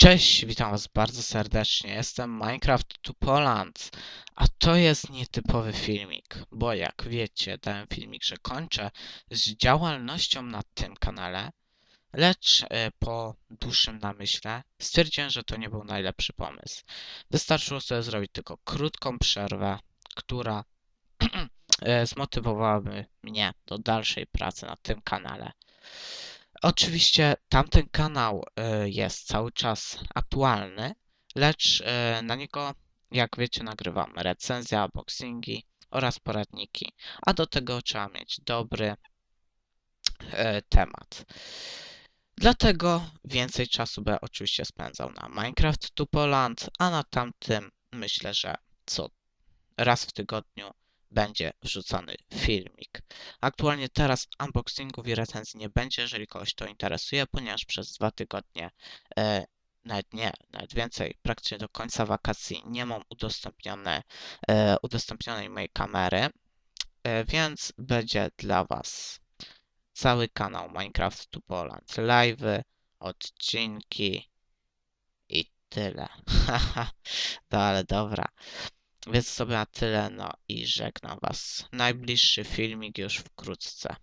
Cześć, witam was bardzo serdecznie. Jestem Minecraft to Poland, a to jest nietypowy filmik, bo jak wiecie, dałem filmik, że kończę z działalnością na tym kanale, lecz e, po dłuższym namyśle stwierdziłem, że to nie był najlepszy pomysł. Wystarczyło sobie zrobić tylko krótką przerwę, która e, zmotywowałaby mnie do dalszej pracy na tym kanale. Oczywiście tamten kanał y, jest cały czas aktualny, lecz y, na niego, jak wiecie, nagrywam recenzje, unboxingi oraz poradniki, a do tego trzeba mieć dobry y, temat. Dlatego więcej czasu będę oczywiście spędzał na Minecraft Tupoland, a na tamtym myślę, że co raz w tygodniu będzie wrzucany filmik. Aktualnie teraz unboxingów i recenzji nie będzie, jeżeli kogoś to interesuje, ponieważ przez dwa tygodnie, e, nawet nie, nawet więcej, praktycznie do końca wakacji nie mam udostępnione, e, udostępnionej mojej kamery, e, więc będzie dla Was cały kanał Minecraft to Poland, live'y, odcinki i tyle. No ale dobra. Więc sobie na tyle, no i żegnam Was. Najbliższy filmik już wkrótce.